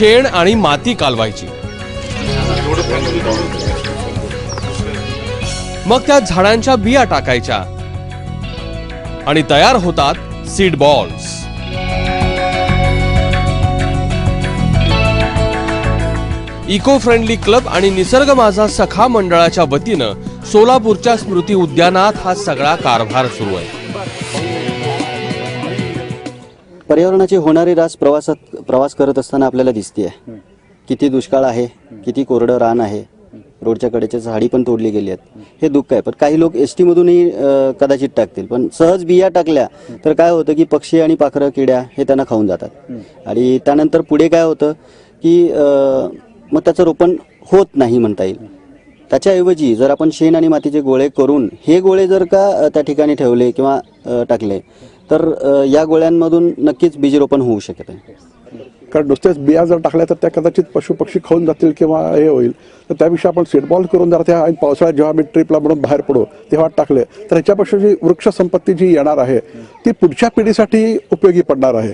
शेण आणि माती कालवायची. मग त्या झाडांच्या बिया टाकायच्या. आणि तयार होतात seed balls. Eco friendly club आणि निसर्ग माझा सखा मंडळाच्या वतीनं सोलापूरच्या स्मृती उद्यानात हा सगळा कारभार सुरू आहे. पर्यावरणाची होणारी रास प्रवासात प्रवास करत असताना आपल्याला दिसते किती दुष्काळ आहे किती कोरडं रान आहे रोडच्या कडेच्या झाडी पण तोडली गेली आहेत. हे दुःख आहे. पण काही लोक एस टीमधूनही अ, कदाचित टाकतील. पण सहज बिया टाकल्या तर काय होतं की पक्षी आणि पाखरं किड्या हे त्यांना खाऊन जातात. आणि त्यानंतर पुढे काय होतं की मग त्याचं रोपण होत नाही म्हणता येईल. त्याच्याऐवजी जर आपण शेण आणि मातीचे गोळे करून हे गोळे जर का त्या ठिकाणी ठेवले किंवा टाकले तर या गोळ्यांमधून नक्कीच बीजरोपण होऊ शकत आहे कारण नुसतेच बिया जर टाकल्या तर त्या कदाचित पशु पक्षी खाऊन जातील किंवा हे होईल. तर त्यापेक्षा आपण सीटबॉल करून जर त्या आणि पावसाळ्यात जेव्हा आम्ही ट्रिपला म्हणून बाहेर पडू तेव्हा टाकले तर ह्याच्यापेक्षा जी वृक्ष संपत्ती जी येणार आहे ती पुढच्या पिढीसाठी उपयोगी पडणार आहे.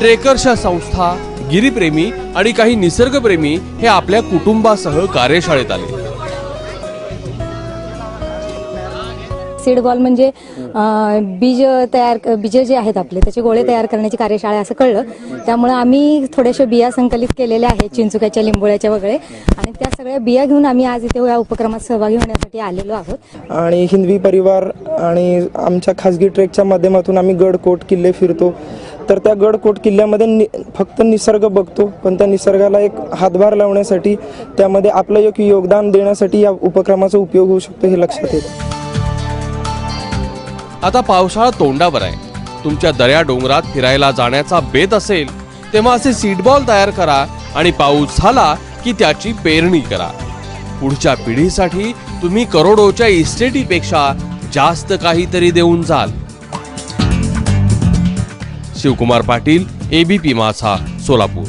ट्रेकर्सच्या संस्था गिरीप्रेमी आणि काही निसर्गप्रेमी हे आपल्या कुटुंबासह कार्यशाळेत आले. सीड बॉल म्हणजे बीज तयार बीज जे आहेत आपले त्याचे गोळे तयार करण्याची कार्यशाळा असं कळलं. त्यामुळे आम्ही थोड्याशा बिया संकलित केलेल्या आहेत चिंचुक्याच्या लिंबोळ्याच्या वगैरे. आणि त्या सगळ्या बिया घेऊन आम्ही आज इथे या उपक्रमात सहभागी होण्यासाठी आलेलो आहोत. आणि हिंदवी परिवार आणि आमच्या खाजगी ट्रेकच्या माध्यमातून आम्ही गडकोट किल्ले फिरतो. तर त्या गडकोट किल्ल्यामध्ये नि फक्त निसर्ग बघतो पण त्या निसर्गाला एक हातभार लावण्यासाठी त्यामध्ये आपलं एक योगदान देण्यासाठी या उपक्रमाचा उपयोग होऊ शकतो हे लक्षात येतं. आता पावसाळा तोंडावर आहे. तुमच्या दर्या डोंगरात फिरायला जाण्याचा बेत असेल तेव्हा असे सीडबॉल तयार करा आणि पाऊस झाला की त्याची पेरणी करा. पुढच्या पिढीसाठी तुम्ही करोडोच्या इस्टेटीपेक्षा जास्त काहीतरी देऊन जाल. शिवकुमार पाटील एबीपी माझा सोलापूर.